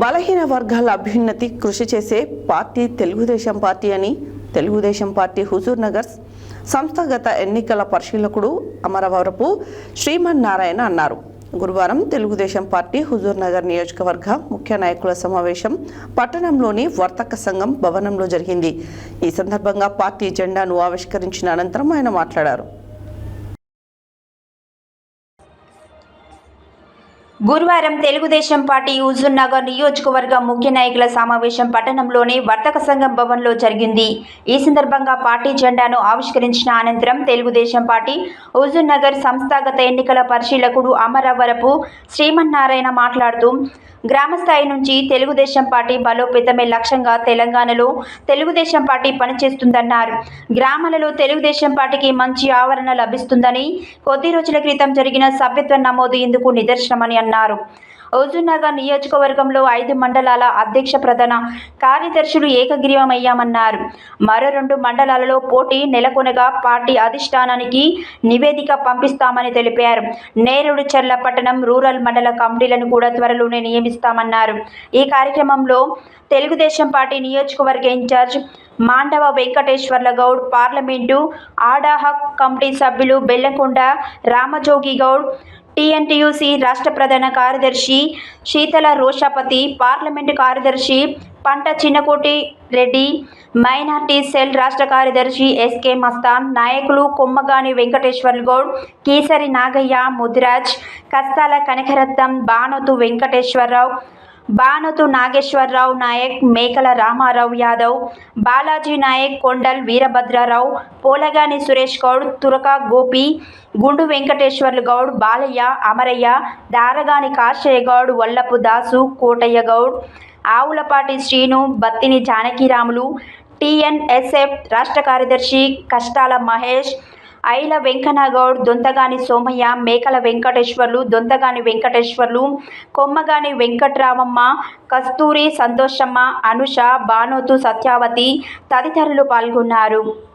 బలహీన వర్గాల అభ్యున్నతి కృషి చేసే పార్టీ తెలుగుదేశం పార్టీ అని తెలుగుదేశం పార్టీ హుజూర్ నగర్ సంస్థాగత ఎన్నికల పరిశీలకుడు అమరవరపు శ్రీమన్ నారాయణ అన్నారు. గురువారం తెలుగుదేశం పార్టీ హుజూర్ నగర్ నియోజకవర్గ ముఖ్య నాయకుల సమావేశం పట్టణంలోని వర్తక సంఘం భవనంలో జరిగింది. ఈ సందర్భంగా పార్టీ జెండాను ఆవిష్కరించిన అనంతరం ఆయన మాట్లాడారు. గురువారం తెలుగుదేశం పార్టీ హుజూర్నగర్ నియోజకవర్గ ముఖ్య నాయకుల సమావేశం పట్టణంలోని వర్తక సంఘం భవన్లో జరిగింది. ఈ సందర్భంగా పార్టీ జెండాను ఆవిష్కరించిన అనంతరం తెలుగుదేశం పార్టీ హుజూర్నగర్ సంస్థాగత ఎన్నికల పరిశీలకుడు అమరవరపు శ్రీమన్నారాయణ మాట్లాడుతూ గ్రామస్థాయి నుంచి తెలుగుదేశం పార్టీ బలోపేతమే లక్ష్యంగా తెలంగాణలో తెలుగుదేశం పార్టీ పనిచేస్తుందన్నారు. గ్రామాలలో తెలుగుదేశం పార్టీకి మంచి ఆవరణ లభిస్తుందని కొద్ది రోజుల క్రితం జరిగిన సభ్యత్వ నమోదు ఇందుకు నిదర్శనమని అన్నారు. హుజూర్నగర్ నియోజకవర్గంలో ఐదు మండలాల అధ్యక్ష ప్రధాన కార్యదర్శులు ఏకగ్రీవమయ్యామన్నారు. మరో రెండు మండలాలలో పోటీ నెలకొనగా పార్టీ అధిష్టానానికి నివేదిక పంపిస్తామని తెలిపారు. నేరుడు చెర్ల పట్టణం రూరల్ మండల కమిటీలను కూడా త్వరలోనే నియమిస్తామన్నారు. ఈ కార్యక్రమంలో తెలుగుదేశం పార్టీ నియోజకవర్గ ఇన్ఛార్జ్ మాండవ వెంకటేశ్వర్ల Goud parliament ad hoc committee సభ్యులు బెల్లంకొండ రామజోగి గౌడ్ టీఎన్టీయూసీ రాష్ట్ర ప్రధాన కార్యదర్శి శీతల రోషాపతి పార్లమెంటు కార్యదర్శి పంట చిన్నకోటి రెడ్డి మైనార్టీ సెల్ రాష్ట్ర కార్యదర్శి ఎస్కే మస్తాన్ నాయకులు కొమ్మగాని వెంకటేశ్వర్ గౌడ్ కీసరి నాగయ్య ముదిరాజ్ కస్తాల కనకరత్నం బానోతు వెంకటేశ్వరరావు బానతు నాగేశ్వరరావు నాయక్ మేకల రామారావు యాదవ్ బాలాజీ నాయక్ కొండల్ వీరభద్రరావు పోలగాని సురేష్ గౌడ్ తురక గోపి గుండు వెంకటేశ్వర్లు గౌడ్ బాలయ్య అమరయ్య దారగాని కాశయ్య గౌడ్ వల్లపు దాసు కోటయ్య గౌడ్ ఆవులపాటి శ్రీను బత్తిని జానకిరాములు టిఎన్ఎస్ఎఫ్ రాష్ట్ర కార్యదర్శి కష్టాల మహేష్ ఐల వెంకన్నగౌడ్ దొంతగాని సోమయ్య మేకల వెంకటేశ్వర్లు దొంతగాని వెంకటేశ్వర్లు కొమ్మగాని వెంకట్రామమ్మ కస్తూరి సంతోషమ్మ అనుష భానోతు సత్యావతి తదితరులు పాల్గొన్నారు.